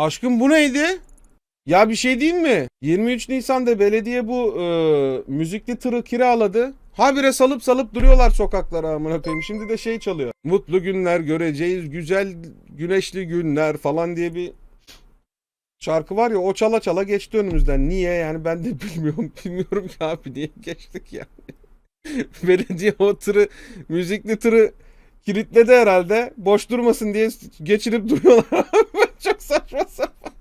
Aşkım bu neydi? Ya bir şey değil mi? 23 Nisan'da belediye bu e, müzikli tırı kiraladı. Habire salıp salıp duruyorlar sokaklara amına koyayım. Şimdi de şey çalıyor. Mutlu günler göreceğiz, güzel güneşli günler falan diye bir şarkı var ya o çala çala geçti önümüzden. Niye yani ben de bilmiyorum. Bilmiyorum ki abi niye geçtik yani. belediye o tırı, müzikli tırı kilitledi herhalde. Boş durmasın diye geçirip duruyorlar. Çok saçma sapan.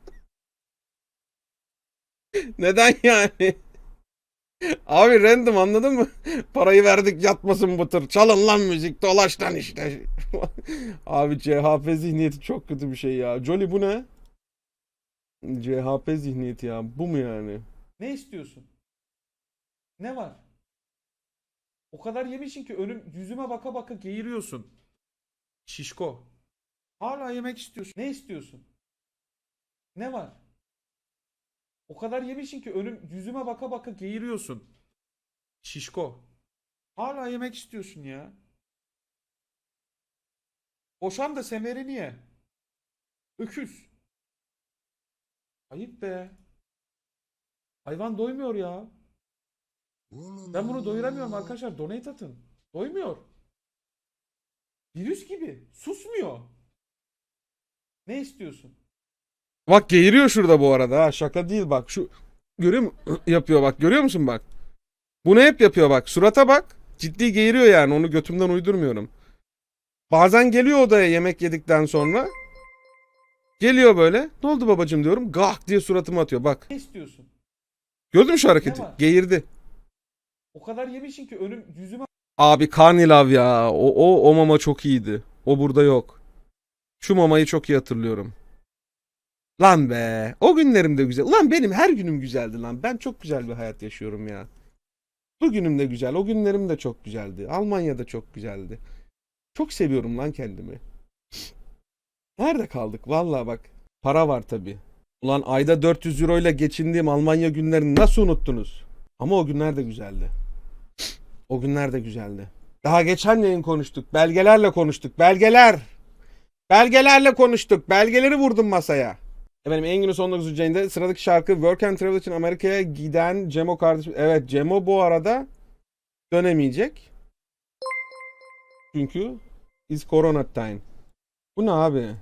Neden yani? Abi random anladın mı? Parayı verdik yatmasın bu tır. Çalın lan müzik dolaş lan işte. Abi CHP zihniyeti çok kötü bir şey ya. Jolly bu ne? CHP zihniyeti ya. Bu mu yani? Ne istiyorsun? Ne var? O kadar yemişsin ki önüm yüzüme baka baka geğiriyorsun. Şişko. Hala yemek istiyorsun. Ne istiyorsun? Ne var? O kadar yemişsin ki önüm yüzüme baka baka geğiriyorsun. Şişko. Hala yemek istiyorsun ya. Boşan da semerini ye. Öküz. Ayıp be. Hayvan doymuyor ya. Ben bunu doyuramıyorum arkadaşlar. Donate atın. Doymuyor. Virüs gibi. Susmuyor. Ne istiyorsun? Bak geğiriyor şurada bu arada ha. Şaka değil bak. Şu görüyor musun? yapıyor bak. Görüyor musun bak? Bunu hep yapıyor bak. Surata bak. Ciddi geğiriyor yani. Onu götümden uydurmuyorum. Bazen geliyor odaya yemek yedikten sonra. Geliyor böyle. Ne oldu babacım diyorum. Gah diye suratıma atıyor. Bak. Ne istiyorsun? Gördün mü şu hareketi? Ne var? Geğirdi. O kadar yemişsin ki önüm yüzüme Abi Karnilav ya. O, o, o mama çok iyiydi. O burada yok. Şu mamayı çok iyi hatırlıyorum. Lan be. O günlerim de güzel. Ulan benim her günüm güzeldi lan. Ben çok güzel bir hayat yaşıyorum ya. Bu günüm de güzel. O günlerim de çok güzeldi. Almanya'da çok güzeldi. Çok seviyorum lan kendimi. Nerede kaldık? Vallahi bak. Para var tabi. Ulan ayda 400 euro ile geçindiğim Almanya günlerini nasıl unuttunuz? Ama o günler de güzeldi. O günler de güzeldi. Daha geçen yayın konuştuk. Belgelerle konuştuk. Belgeler. Belgelerle konuştuk. Belgeleri vurdum masaya. Efendim en günü 19. yayında sıradaki şarkı Work and Travel için Amerika'ya giden Cemo kardeşim. Evet Cemo bu arada dönemeyecek. Çünkü is corona time. Bu ne abi?